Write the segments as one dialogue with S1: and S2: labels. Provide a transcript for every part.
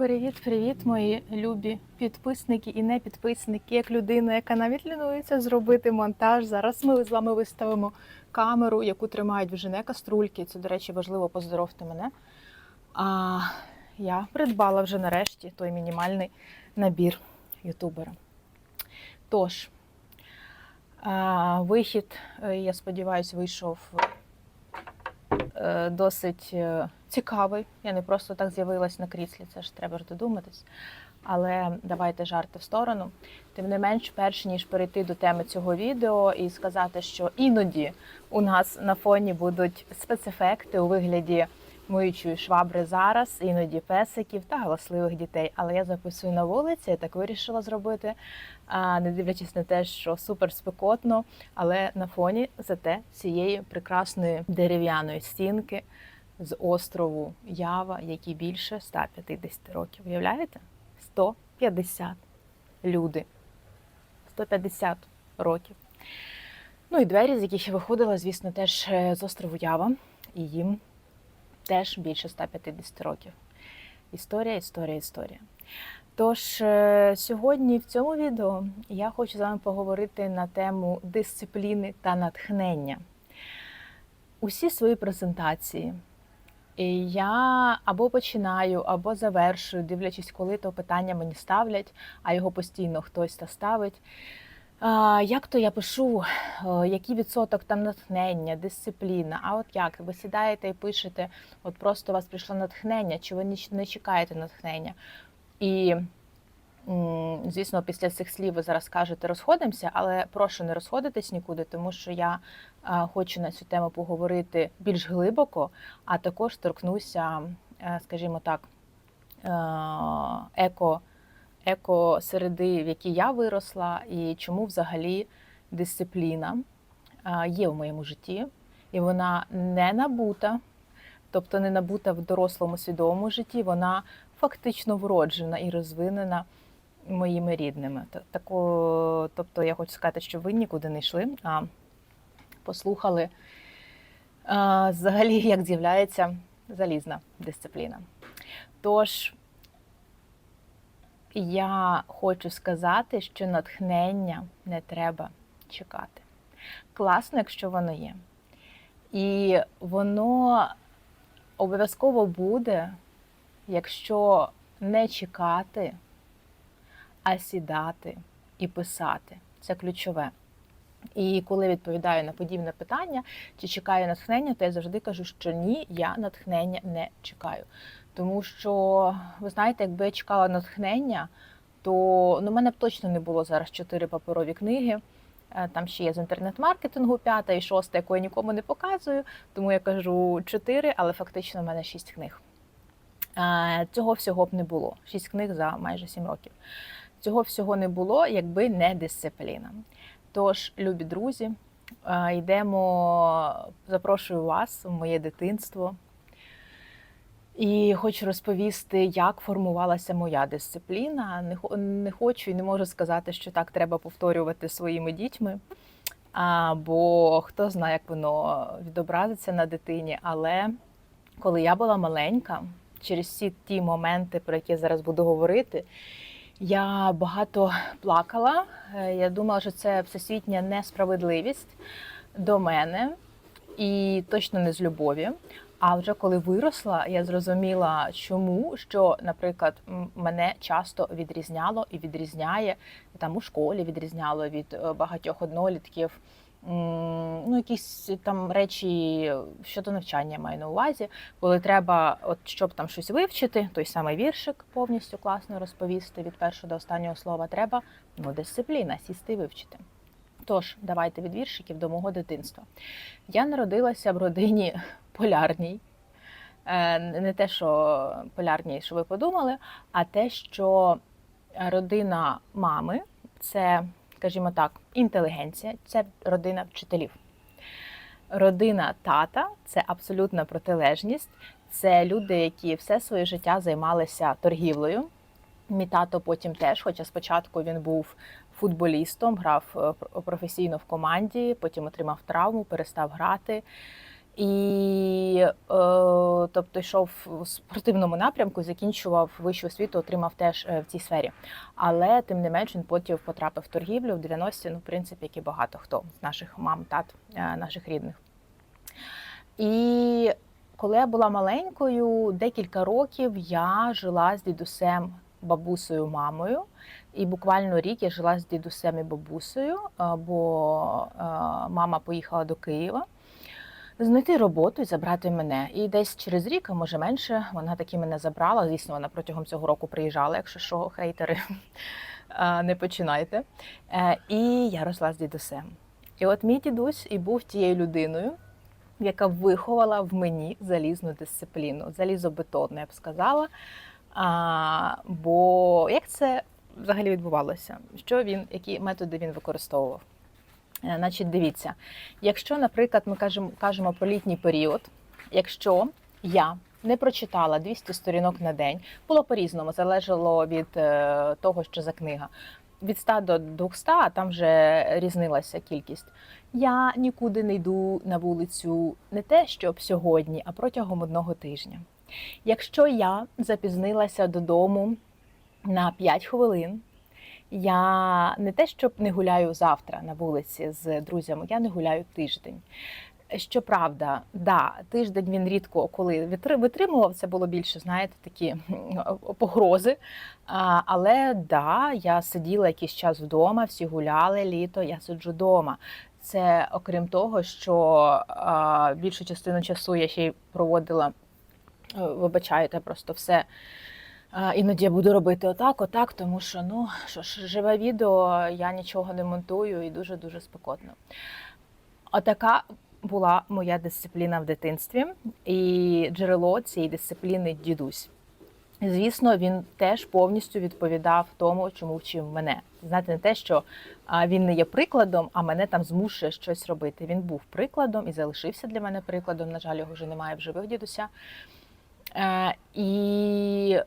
S1: Привіт-привіт, мої любі підписники і не підписники. Як людина, яка навіть лінується зробити монтаж. Зараз ми з вами виставимо камеру, яку тримають в жене каструльки. Це, до речі, важливо поздоровте мене. А я придбала вже нарешті той мінімальний набір ютубера. Тож, вихід, е, я сподіваюся, вийшов е, досить е, цікавий. Я не просто так з'явилась на кріслі, це ж треба ж додуматись. Але давайте жарти в сторону. Тим не менш, перш ніж перейти до теми цього відео і сказати, що іноді у нас на фоні будуть спецефекти у вигляді миючої швабри зараз, іноді песиків та галасливих дітей. Але я записую на вулиці, я так вирішила зробити, не дивлячись на те, що супер спекотно, але на фоні зате цієї прекрасної дерев'яної стінки з острову Ява, який більше 150 років. Уявляєте? 150 люди. 150 років. Ну і двері, з яких я виходила, звісно, теж е, з острову Ява, і їм теж більше 150 років. Історія, історія, історія. Тож е, сьогодні в цьому відео я хочу з вами поговорити на тему дисципліни та натхнення. Усі свої презентації я або починаю, або завершую, дивлячись, коли то питання мені ставлять, а його постійно хтось та ставить. Як то я пишу, е, який відсоток там натхнення, дисципліна? А от як? Ви сідаєте і пишете, от просто у вас прийшло натхнення, чи ви не чекаєте натхнення? І, звісно, після цих слів ви зараз кажете розходимося, але прошу не розходитись нікуди, тому що я е, хочу на цю тему поговорити більш глибоко, а також торкнуся, е, скажімо так, е, еко екосереди, в якій я виросла, і чому взагалі дисципліна є в моєму житті, і вона не набута, тобто не набута в дорослому свідомому житті, вона фактично вроджена і розвинена моїми рідними. Та- Тако, тобто я хочу сказати, що ви нікуди не йшли, а послухали а, взагалі, як з'являється залізна дисципліна. Тож, я хочу сказати, що натхнення не треба чекати. Класно, якщо воно є. І воно обов'язково буде, якщо не чекати, а сідати і писати. Це ключове. І коли відповідаю на подібне питання, чи чекаю натхнення, то я завжди кажу, що ні, я натхнення не чекаю. Тому що, ви знаєте, якби я чекала натхнення, то ну, мене б точно не було зараз чотири паперові книги. Е, Там ще є з інтернет-маркетингу п'ята і шоста, яку я нікому не показую. Тому я кажу чотири, але фактично в мене шість книг. Е, Цього всього б не було. Шість книг за майже сім років. Цього всього не було, якби не дисципліна. Тож, любі друзі, е, йдемо, запрошую вас в моє дитинство. І хочу розповісти, як формувалася моя дисципліна. Не, хочу і не можу сказати, що так треба повторювати своїми дітьми. А, бо хто знає, як воно відобразиться на дитині. Але коли я була маленька, через всі ті моменти, про які я зараз буду говорити, я багато плакала. Е, Я думала, що це всесвітня несправедливість до мене і точно не з любові. А вже коли виросла, я зрозуміла, чому що, наприклад, мене часто відрізняло і відрізняє там у школі відрізняло від е, багатьох однолітків. Ну, якісь там речі щодо навчання маю на увазі, коли треба, от щоб там щось вивчити, той самий віршик повністю класно розповісти від першого до останнього слова, треба ну, дисципліна, сісти вивчити. Тож, давайте від віршиків до мого дитинства. Я народилася в родині полярній. Е, Не те, що полярній, що ви подумали, а те, що родина мами це, скажімо так, інтелігенція, це родина вчителів. Родина тата це абсолютна протилежність. Це люди, які все своє життя займалися торгівлею. Мій тато потім теж, хоча спочатку він був футболістом, грав е, професійно в команді, потім отримав травму, перестав грати. І е, тобто йшов у спортивному напрямку, закінчував вищу освіту, отримав теж е, в цій сфері. Але тим не менш він потім потрапив в торгівлю в 90-ті, ну, в принципі, як і багато хто з наших мам, тат, е, наших рідних. І коли я була маленькою, декілька років я жила з дідусем, бабусею, мамою. І буквально рік я жила з дідусем і бабусею, е, бо мама поїхала до Києва знайти роботу і забрати мене. І десь через рік, а може менше, вона таки мене забрала. Звісно, вона протягом цього року приїжджала, якщо що, хейтери, не починайте. Е, І я росла з дідусем. І от мій дідусь і був тією людиною, яка виховала в мені залізну дисципліну, залізобетонну, я б сказала. А, бо як це взагалі відбувалося? Що він, які методи він використовував? Е, Значить, дивіться, якщо, наприклад, ми кажемо, кажемо про літній період, якщо я не прочитала 200 сторінок на день, було по-різному, залежало від е, того, що за книга. Від 100 до 200, а там вже різнилася кількість. Я нікуди не йду на вулицю не те, щоб сьогодні, а протягом одного тижня. Якщо я запізнилася додому на 5 хвилин, я не те, щоб не гуляю завтра на вулиці з друзями, я не гуляю тиждень. Щоправда, да, тиждень він рідко коли витримував, це було більше, знаєте, такі погрози. Але да, я сиділа якийсь час вдома, всі гуляли літо, я сиджу вдома. Це окрім того, що більшу частину часу я ще й проводила, е, вибачайте, просто все. Іноді я буду робити отак, отак, тому що ну що ж, живе відео, я нічого не монтую і дуже дуже спекотно. Отака була моя дисципліна в дитинстві, і джерело цієї дисципліни дідусь. Звісно, він теж повністю відповідав тому, чому вчив мене. Знаєте, не те, що він не є прикладом, а мене там змушує щось робити. Він був прикладом і залишився для мене прикладом. На жаль, його вже немає в живих дідуся. Е, і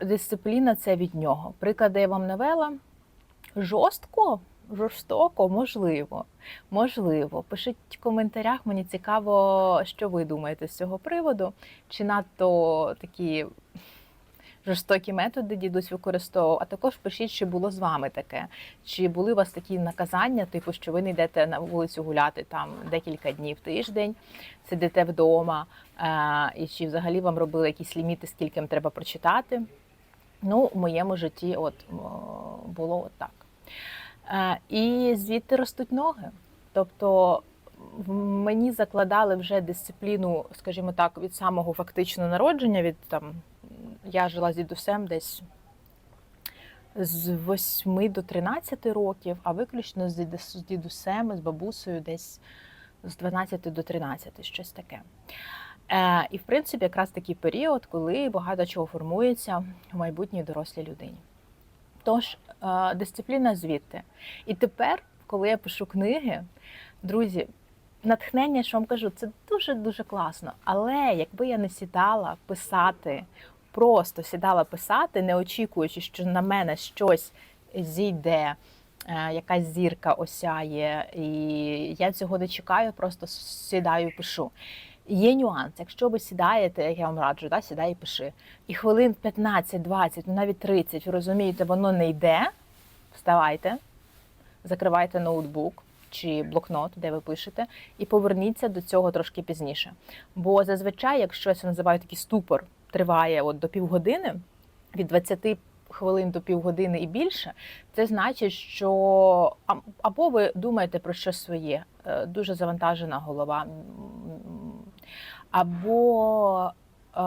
S1: дисципліна це від нього. Приклади я вам навела. Жорстко, жорстоко, можливо. Можливо. Пишіть в коментарях, мені цікаво, що ви думаєте з цього приводу. Чи надто такі жорстокі методи дідусь використовував, а також пишіть, чи було з вами таке. Чи були у вас такі наказання, типу, що ви не йдете на вулицю гуляти там декілька днів тиждень, сидите вдома, е, і чи взагалі вам робили якісь ліміти, скільки вам треба прочитати? Ну, в моєму житті от було от так. Е, І звідти ростуть ноги. Тобто мені закладали вже дисципліну, скажімо так, від самого фактичного народження. Від там я жила з дідусем десь з 8 до 13 років, а виключно з дідусем, з бабусею десь з 12 до 13, щось таке. Е, і в принципі, якраз такий період, коли багато чого формується в майбутній дорослій людині. Тож, е, дисципліна звідти. І тепер, коли я пишу книги, друзі, натхнення, що вам кажу, це дуже-дуже класно. Але якби я не сідала писати, просто сідала писати, не очікуючи, що на мене щось зійде, е, якась зірка осяє, і я цього не чекаю, просто сідаю і пишу. Є нюанс. Якщо ви сідаєте, як я вам раджу, да, сідай і пиши. І хвилин 15-20, ну навіть 30, ви розумієте, воно не йде. Вставайте, закривайте ноутбук чи блокнот, де ви пишете, і поверніться до цього трошки пізніше. Бо зазвичай, якщо це називаю такий ступор, триває от до півгодини, від 20 хвилин до півгодини і більше, це значить, що або ви думаєте про щось своє, е, дуже завантажена голова, або е,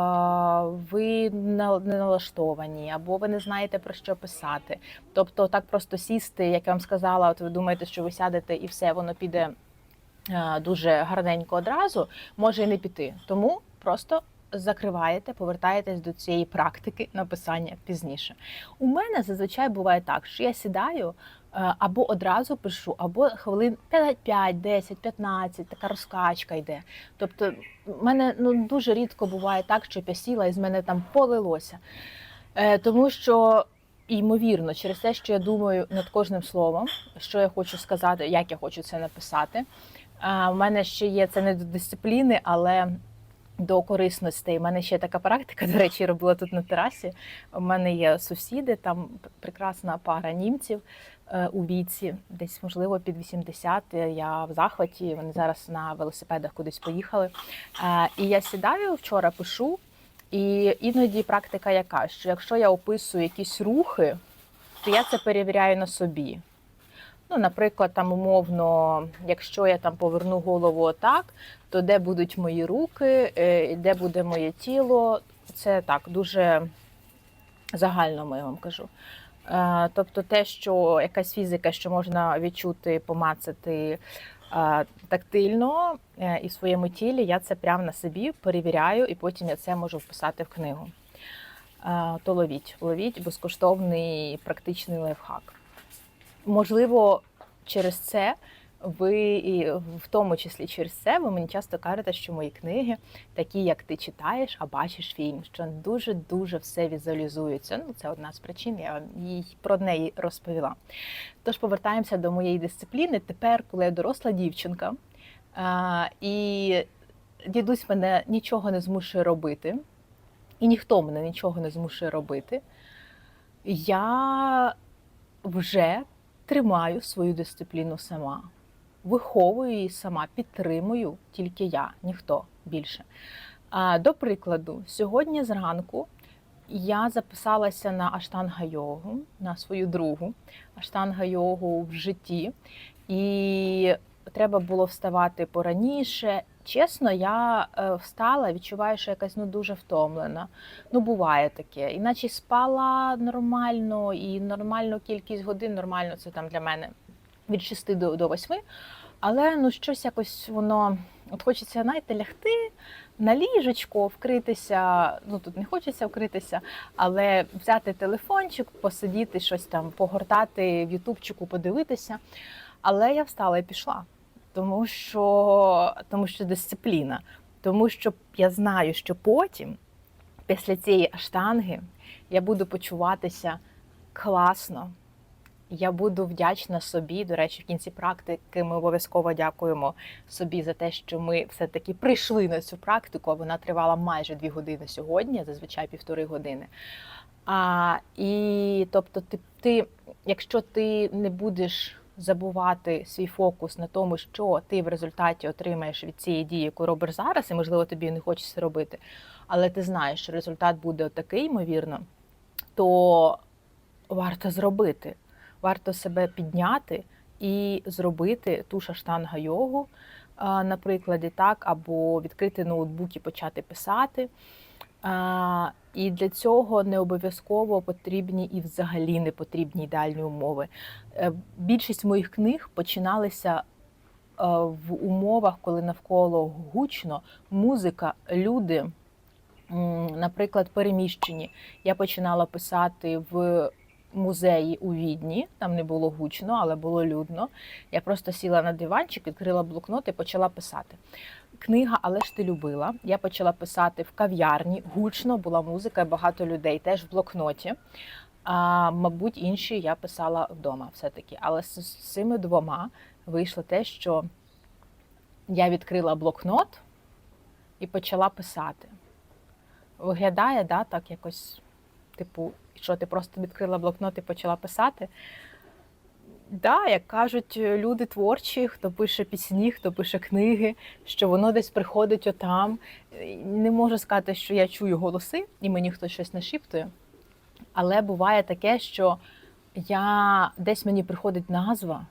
S1: ви не налаштовані, або ви не знаєте про що писати. Тобто, так просто сісти, як я вам сказала, от ви думаєте, що ви сядете і все, воно піде е, дуже гарненько одразу, може і не піти. Тому просто закриваєте, повертаєтесь до цієї практики написання пізніше. У мене зазвичай буває так, що я сідаю. Е, Або одразу пишу, або хвилин 5, 10, 15, така розкачка йде. Тобто, в мене ну дуже рідко буває так, щоб я сіла і з мене там полилося. Е, тому що ймовірно, через те, що я думаю над кожним словом, що я хочу сказати, як я хочу це написати. У мене ще є це не до дисципліни, але до корисностей. У мене ще така практика, до речі, робила тут на терасі. У мене є сусіди, там прекрасна пара німців е, у віці, десь, можливо, під 80. Я в захваті. Вони зараз на велосипедах кудись поїхали. Е, І я сідаю вчора, пишу. І іноді практика яка, що якщо я описую якісь рухи, то я це перевіряю на собі. Ну, наприклад, там умовно, якщо я там поверну голову отак, то де будуть мої руки, е, де буде моє тіло, це так дуже загально я вам кажу. Е, Тобто те, що якась фізика, що можна відчути, помацати е, тактильно і в своєму тілі, я це прямо на собі перевіряю, і потім я це можу вписати в книгу. То ловіть, ловіть безкоштовний практичний лайфхак. Можливо, через це ви і в тому числі через це ви мені часто кажете, що мої книги такі, як ти читаєш, а бачиш фільм, що дуже дуже все візуалізується. Ну це одна з причин. Я їй про неї розповіла. Тож повертаємося до моєї дисципліни. Тепер, коли я доросла дівчинка, а, і дідусь мене нічого не змушує робити, і ніхто мене нічого не змушує робити. Я вже тримаю свою дисципліну сама, виховую її сама, підтримую тільки я, ніхто більше. До прикладу, сьогодні зранку я записалася на аштанга йогу, на свою другу аштанга йогу в житті, і треба було вставати пораніше. Чесно, я е, встала, відчуваю, що якась ну дуже втомлена. Ну, буває таке. Іначе спала нормально і нормальну кількість годин, нормально це там для мене від 6 до, до 8. Але ну щось якось воно от хочеться, знаєте, лягти на ліжечко, вкритися. Ну тут не хочеться вкритися, але взяти телефончик, посидіти, щось там, погортати в Ютубчику, подивитися. Але я встала і пішла тому що, тому що дисципліна, тому що я знаю, що потім, після цієї аштанги, я буду почуватися класно. Я буду вдячна собі. До речі, в кінці практики ми обов'язково дякуємо собі за те, що ми все-таки прийшли на цю практику. Вона тривала майже дві години сьогодні, зазвичай півтори години. А, І тобто, ти, ти, якщо ти не будеш забувати свій фокус на тому, що ти в результаті отримаєш від цієї дії, яку робиш зараз, і можливо тобі не хочеться робити, але ти знаєш, що результат буде такий, ймовірно, то варто зробити. Варто себе підняти і зробити ту шаштанга йогу, на прикладі, так, або відкрити ноутбук і почати писати. І для цього не обов'язково потрібні і взагалі не потрібні ідеальні умови. Е, більшість моїх книг починалися е, в умовах, коли навколо гучно музика, люди, наприклад, переміщені. Я починала писати в музеї у Відні, там не було гучно, але було людно. Я просто сіла на диванчик, відкрила блокнот і почала писати. Книга, але ж ти любила. Я почала писати в кав'ярні, гучно була музика, багато людей теж в блокноті. А, Мабуть, інші я писала вдома все-таки. Але з, з цими двома вийшло те, що я відкрила блокнот і почала писати. Виглядає, да, так якось, типу, що ти просто відкрила блокнот і почала писати. Да, як кажуть люди творчі, хто пише пісні, хто пише книги, що воно десь приходить отам. Не можу сказати, що я чую голоси і мені хтось щось нашіптує. Але буває таке, що я десь мені приходить назва,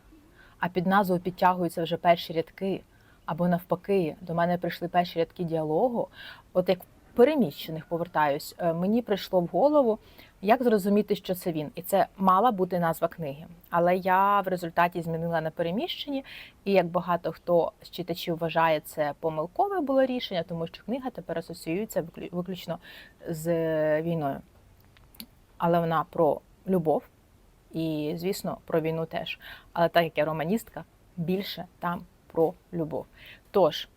S1: а під назвою підтягуються вже перші рядки. Або навпаки, до мене прийшли перші рядки діалогу. От як переміщених повертаюсь, е, мені прийшло в голову, як зрозуміти, що це він, і це мала бути назва книги. Але я в результаті змінила на переміщенні, і як багато хто з читачів вважає, це помилкове було рішення, тому що книга тепер асоціюється виключно з війною. Але вона про любов і, звісно, про війну теж. Але так як я романістка, більше там про любов. Тож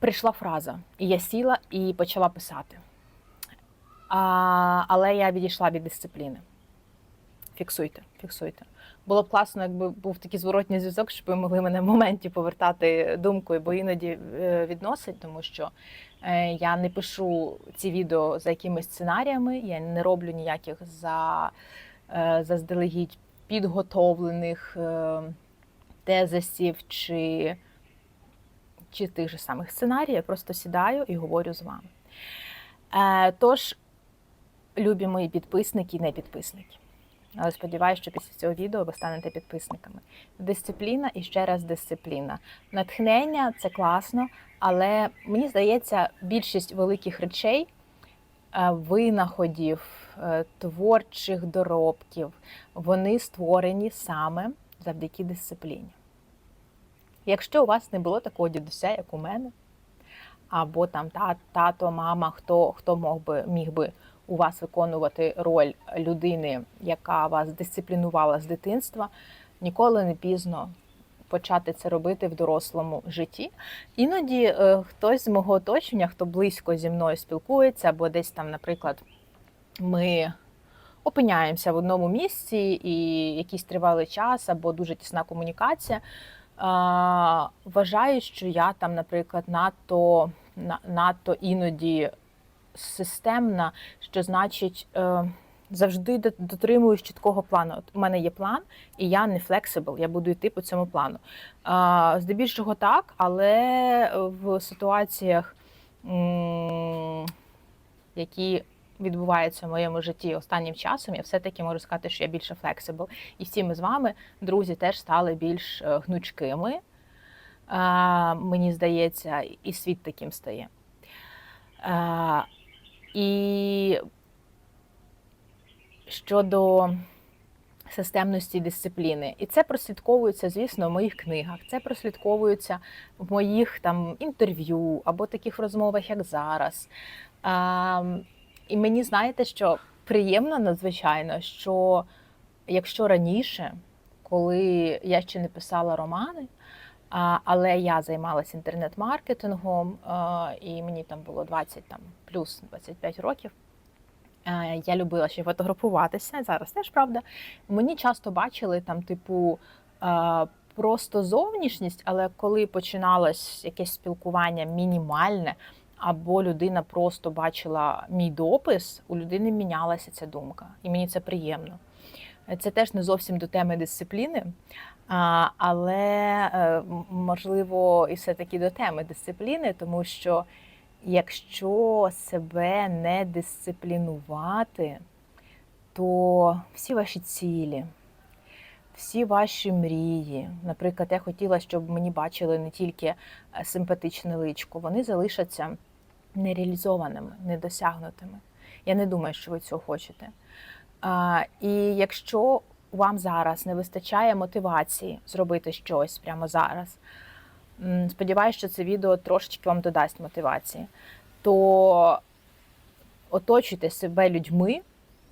S1: прийшла фраза, і я сіла і почала писати. А, але я відійшла від дисципліни. Фіксуйте, фіксуйте. Було б класно, якби був такий зворотній зв'язок, щоб ви могли мене в моменті повертати думкою, бо іноді е, відносить, тому що е, я не пишу ці відео за якимись сценаріями, я не роблю ніяких за, е, заздалегідь підготовлених тезисів чи, чи тих же самих сценаріїв. Я просто сідаю і говорю з вами. Е, Тож, любі мої підписники і не підписники. Але сподіваюся, що після цього відео ви станете підписниками. Дисципліна і ще раз дисципліна. Натхнення це класно, але мені здається, більшість великих речей, е, винаходів, е, творчих доробків, вони створені саме завдяки дисципліні. Якщо у вас не було такого дідуся, як у мене, або там та- тато, мама, хто, хто мог би, міг би у вас виконувати роль людини, яка вас дисциплінувала з дитинства, ніколи не пізно почати це робити в дорослому житті. Іноді е, хтось з мого оточення, хто близько зі мною спілкується, або десь там, наприклад, ми опиняємося в одному місці і якийсь тривалий час, або дуже тісна комунікація. Вважаю, що я там, наприклад, надто, надто іноді системна, що значить е, завжди до- дотримуюсь чіткого плану. От у мене є план, і я не флексибл, я буду йти по цьому плану. А, здебільшого так, але в ситуаціях, які відбуваються в моєму житті останнім часом, я все-таки можу сказати, що я більше флексибл. І всі ми з вами, друзі, теж стали більш е, гнучкими. Мені здається, і світ таким стає. І щодо системності дисципліни. І це прослідковується, звісно, в моїх книгах. Це прослідковується в моїх там інтерв'ю або таких розмовах, як зараз. І мені знаєте, що приємно надзвичайно, що якщо раніше, коли я ще не писала романи, але я займалася інтернет-маркетингом, і мені там було 20 там, плюс 25 років. Я любила ще фотографуватися, зараз теж правда. Мені часто бачили там, типу, просто зовнішність, але коли починалось якесь спілкування мінімальне, або людина просто бачила мій допис, у людини мінялася ця думка, і мені це приємно. Це теж не зовсім до теми дисципліни, але е, можливо і все-таки до теми дисципліни, тому що якщо себе не дисциплінувати, то всі ваші цілі, всі ваші мрії, наприклад, я хотіла, щоб мені бачили не тільки е, симпатичне личко, вони залишаться нереалізованими, недосягнутими. Я не думаю, що ви цього хочете. А, і якщо вам зараз не вистачає мотивації зробити щось прямо зараз, сподіваюся, що це відео трошечки вам додасть мотивації, то оточуйте себе людьми,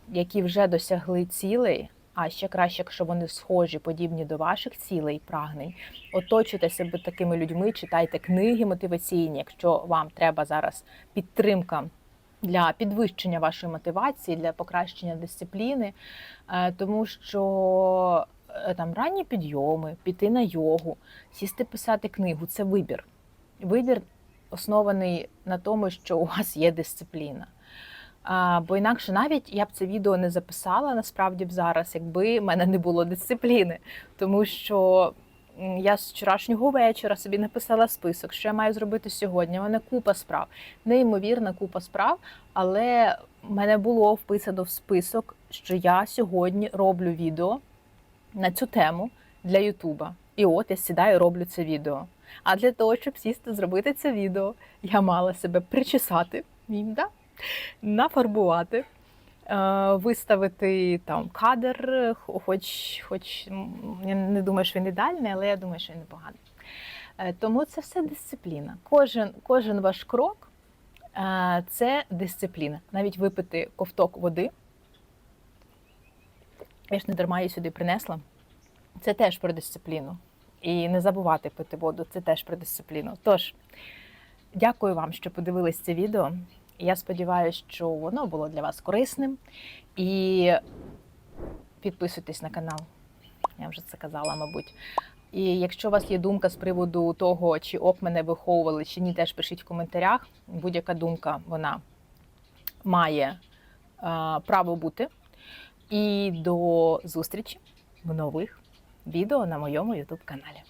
S1: які вже досягли цілей, а ще краще, якщо вони схожі, подібні до ваших цілей прагнень. Оточуйте себе такими людьми, читайте книги мотиваційні, якщо вам треба зараз підтримка для підвищення вашої мотивації, для покращення дисципліни, Е, тому що е, там ранні підйоми, піти на йогу, сісти писати книгу це вибір. Вибір оснований на тому, що у вас є дисципліна. Бо інакше навіть я б це відео не записала насправді б зараз, якби в мене не було дисципліни. Тому що я з вчорашнього вечора собі написала список, що я маю зробити сьогодні. У мене купа справ, неймовірна купа справ, але в мене було вписано в список, що я сьогодні роблю відео на цю тему для Ютуба. І от я сідаю роблю це відео. А для того, щоб сісти зробити це відео, я мала себе причесати, да? Нафарбувати, е, виставити там кадр, хоч, хоч я не думаю, що він ідеальний, але я думаю, що він непоганий. Е, Тому це все дисципліна. Кожен, кожен ваш крок е, це дисципліна. Навіть випити ковток води. Я ж не дарма її сюди принесла. Це теж про дисципліну. І не забувати пити воду, це теж про дисципліну. Тож, дякую вам, що подивились це відео. Я сподіваюся, що воно було для вас корисним. І підписуйтесь на канал. Я вже це казала, мабуть. І якщо у вас є думка з приводу того, чи ок мене виховували, чи ні, теж пишіть в коментарях. Будь-яка думка вона має е, право бути. І до зустрічі в нових відео на моєму YouTube каналі.